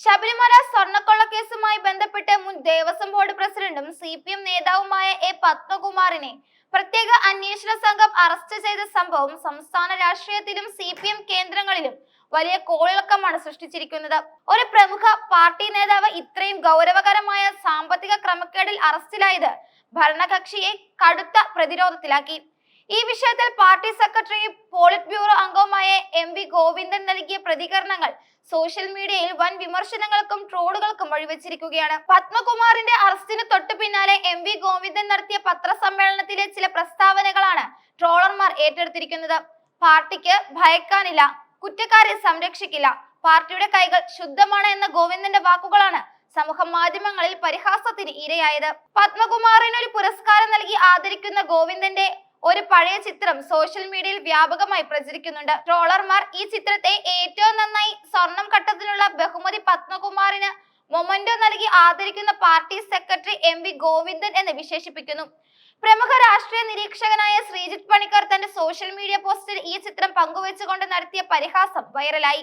ശബരിമല സ്വർണക്കൊള്ള കേസുമായി ബന്ധപ്പെട്ട് മുൻ ദേവസ്വം ബോർഡ് പ്രസിഡന്റും സി പി എം നേതാവുമായ എ പത്മകുമാറിനെ പ്രത്യേക അന്വേഷണ സംഘം അറസ്റ്റ് ചെയ്ത സംഭവം സംസ്ഥാന രാഷ്ട്രീയത്തിലും സി പി എം കേന്ദ്രങ്ങളിലും വലിയ കോളിളക്കമാണ് സൃഷ്ടിച്ചിരിക്കുന്നത്. ഒരു പ്രമുഖ പാർട്ടി നേതാവ് ഇത്രയും ഗൗരവകരമായ സാമ്പത്തിക ക്രമക്കേടിൽ അറസ്റ്റിലായത് ഭരണകക്ഷിയെ കടുത്ത പ്രതിരോധത്തിലാക്കി. ഈ വിഷയത്തിൽ party secretary polit bureau M V Govindan നൽകിയ പ്രതികരണങ്ങൾ സോഷ്യൽ മീഡിയയിൽ വൻ വിമർശനങ്ങൾക്കും ട്രോളുകൾക്കും വഴിവെച്ചിരിക്കുകയാണ്. പത്മകുമാറിന്റെ അറസ്റ്റിന് തൊട്ടു പിന്നാലെ എം വി ഗോവിന്ദൻ നടത്തിയ പത്രസമ്മേളനത്തിലെ ചില പ്രസ്താവനകളാണ് ട്രോളർമാർ ഏറ്റെടുത്തിരിക്കുന്നത്. പാർട്ടിക്ക് ഭയക്കാനില്ല കുറ്റക്കാരെ സംരക്ഷിക്കില്ല പാർട്ടിയുടെ കൈകൾ ശുദ്ധമാണ് എന്ന ഗോവിന്ദന്റെ വാക്കുകളാണ് സമൂഹ മാധ്യമങ്ങളിൽ പരിഹാസത്തിന് ഇരയായത്. പത്മകുമാറിന് ഒരു പുരസ്കാരം നൽകി ആദരിക്കുന്ന ഗോവിന്ദന്റെ ഒരു പഴയ ചിത്രം സോഷ്യൽ മീഡിയയിൽ വ്യാപകമായി പ്രചരിക്കുന്നുണ്ട്. ട്രോളർമാർ ഈ ചിത്രത്തെ ഏറ്റവും നന്നായി സ്വർണം ഘട്ടത്തിലുള്ള ബഹുമതി പത്മകുമാറിന് മൊമന്റോ നൽകി ആദരിക്കുന്ന party secretary M V Govindan എന്ന് വിശേഷിപ്പിക്കുന്നു. പ്രമുഖ രാഷ്ട്രീയ നിരീക്ഷകനായ ശ്രീജിത് പണിക്കർ തന്റെ സോഷ്യൽ മീഡിയ പോസ്റ്റിൽ ഈ ചിത്രം പങ്കുവെച്ചുകൊണ്ട് നടത്തിയ പരിഹാസം വൈറലായി